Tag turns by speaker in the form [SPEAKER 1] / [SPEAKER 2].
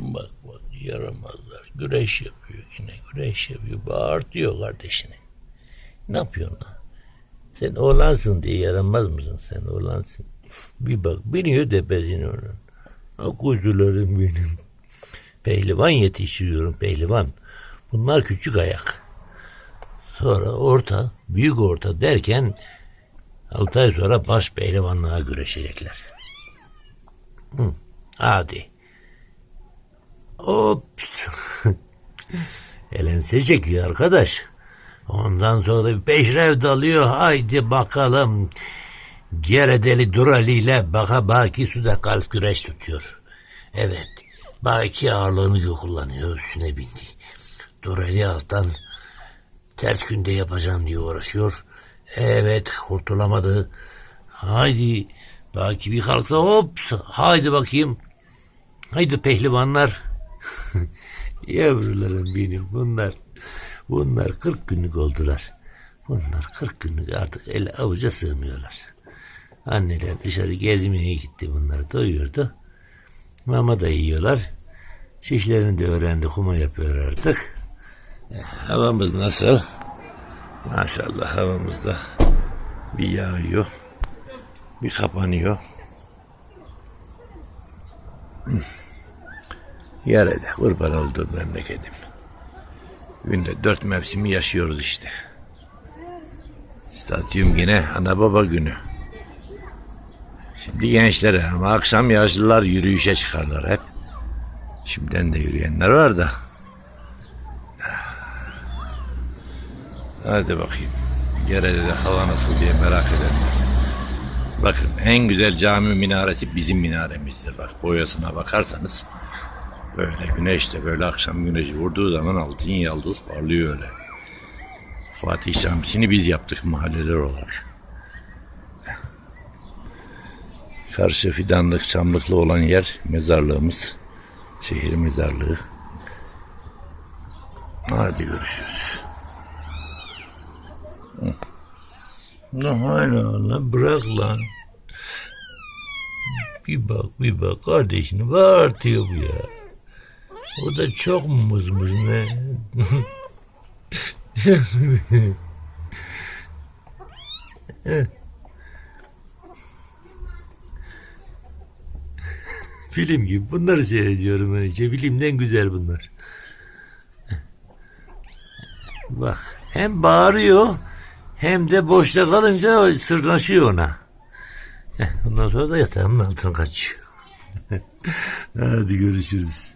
[SPEAKER 1] Bak bak yaramazlar. Güreş yapıyor yine güreş yapıyor. Bağırtıyor kardeşini. Ne yapıyorsun lan? Sen oğlansın diye yaramaz mısın sen oğlansın. Bir bak biniyor tepesine onun. Ha kuzularım benim. Pehlivan yetiştiriyorum pehlivan. Bunlar küçük ayak. Sonra orta, büyük orta derken 6 ay sonra baş pehlivanlığa güreşecekler. Hı, hadi. Ops. Elense çekiyor arkadaş. Ondan sonra da peşrev dalıyor. Haydi bakalım. Geredeli Durali ile Baka Baki suda kalp güreş tutuyor. Evet. Baki ağırlığını kullanıyor. Üstüne bindi. Durali alttan ters günde yapacağım diye uğraşıyor. Evet kurtulamadı. Haydi Baki bir kalksa hops. Haydi bakayım. Haydi pehlivanlar. Yavrularım benim bunlar. Bunlar 40 günlük oldular. Bunlar 40 günlük artık el avuca sığmıyorlar. Anneler dışarı gezmeye gitti bunları doyurdu. Mama da yiyorlar. Şişlerini de öğrendi kuma yapıyor artık. Eh, Havamız nasıl? Maşallah havamızda bir yağıyor. Bir kapanıyor. Yarede kurban olduğum memleketim. Günde dört mevsimi yaşıyoruz işte. Stadyum yine ana baba günü. Şimdi gençlere ama akşam yaşlılar yürüyüşe çıkarlar hep. Şimdiden de yürüyenler var da. Hadi bakayım. Yarede de hava nasıl diye merak edenler. Bakın en güzel cami minaresi bizim minaremizdir. Bak boyasına bakarsanız böyle güneşte böyle akşam güneşi vurduğu zaman altın yıldız parlıyor öyle. Fatih Camisi'ni biz yaptık mahalleler olarak. Karşı fidanlık, çamlıklı olan yer mezarlığımız. Şehir mezarlığı. Hadi görüşürüz. Ne hala lan bırak lan. Bir bak bir bak kardeşini bağırtıyor bu ya. O da çok mu mızmız ne? Film gibi bunları seyrediyorum önce. Filmden güzel bunlar. Bak hem bağırıyor hem de boşta kalınca sırnaşıyor ona. Ondan sonra da yatağımın altına kaçıyor. Hadi görüşürüz.